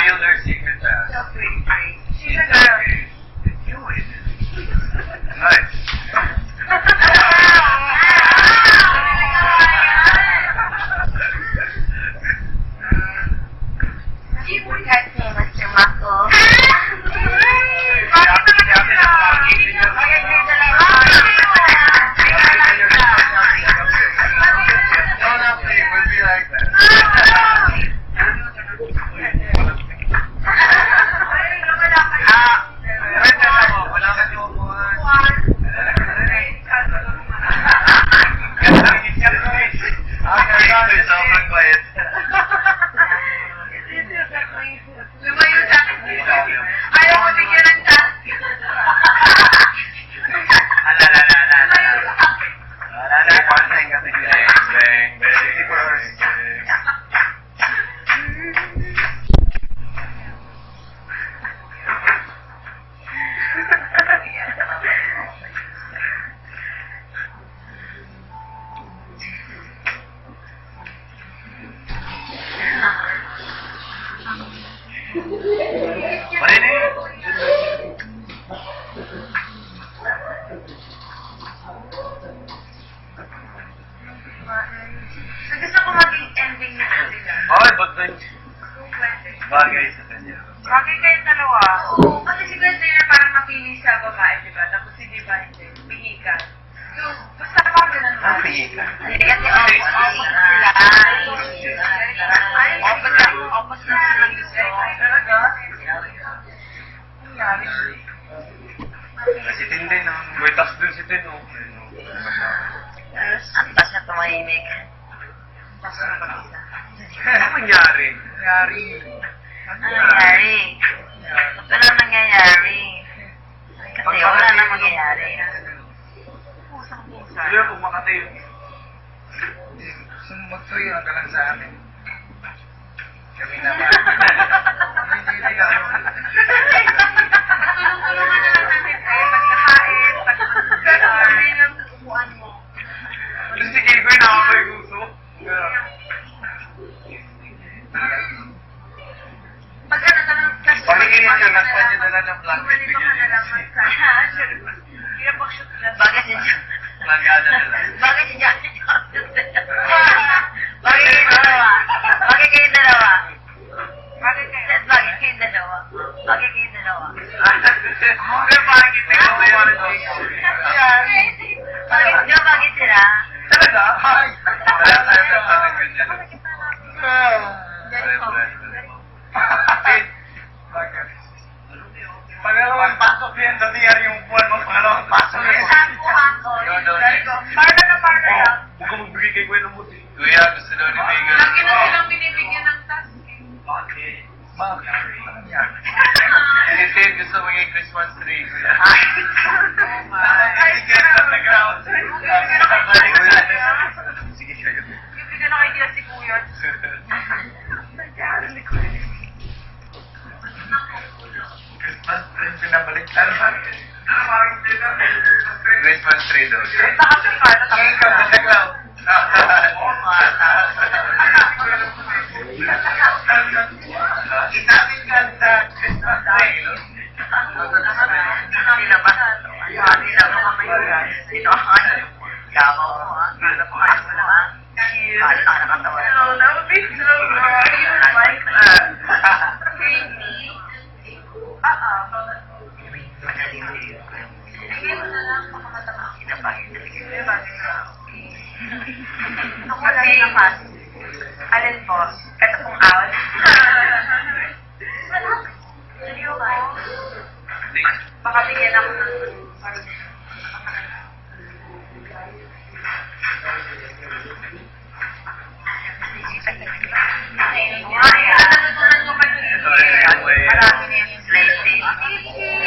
I know their secret best. So sweet, She's a girl. Bonding nila sila. Okay, but then, Pwede. bagay sa kanya. Bagay kayong dalawa. Oo, kasi si Gwen Taylor parang napili sa babae, di ba? Tapos si Diva hindi. Pingi ka. So, basta pa ganun ba? Ah, pingi ka. Hindi kasi opposite sila. Ay, opposite. Opposite sila gusto. Talaga? Nangyari. Si Tin din, ah. May tax dun si Tin, oh. Ang tas na tumahimik. Ano nangyari? Nangyari. Ano nangyari? Wala nangyayari. Kasi wala na mangyayari. Ano yung kung makatayo? Gusto mo magtuyo ka lang sa amin. Kigoy nakakay gusto. Pag ano talagang kasi Pagiging pag- yun, niya na Bumili ka bigyan na lang niya. na. Lang. Johnny Johnson? Bakit kayo dalawa? Bakit kayo dalawa? Bakit kayo? Dalawa? Bakit kayo dalawa? Pero bakit ikaw ba yun? Nangyari. Bakit, di ba bakit sila? Talaga? Ay! Parang? Pangalawang pasok yan, dati yan yung buwan mo, pangalawang pasok yan. Sampuhan ko. Partner na partner lang. Huwag ka magbigay kay Gwen ng muti. Kuya, gusto daw ni Megan. Lagi na silang binibigyan ng task. eh. Bakit? Ano nangyari? Si Tin gusto Christmas tree. Kuya. Oh my. Ay, sige, sa ground. Sige, kayo. Bibigyan ng idea si Kuya. Christmas tree, pinabalik ka Christmas tree daw. Baka si Carla. Tingin ka sa ground. Inamin ka sa Christmas ba? Sila ba kami? Sino ako? Gabaw mo ha? Kala mo kaya mo ha? Kala ka nakatawa. No, that would be so wrong. You like that. Creepy. Uh-uh. Bigyan mo na lang baka matama. Sila ba? Diba? Ako wala yung nakas. Alin po? Makatingin ako ng parang Thank you.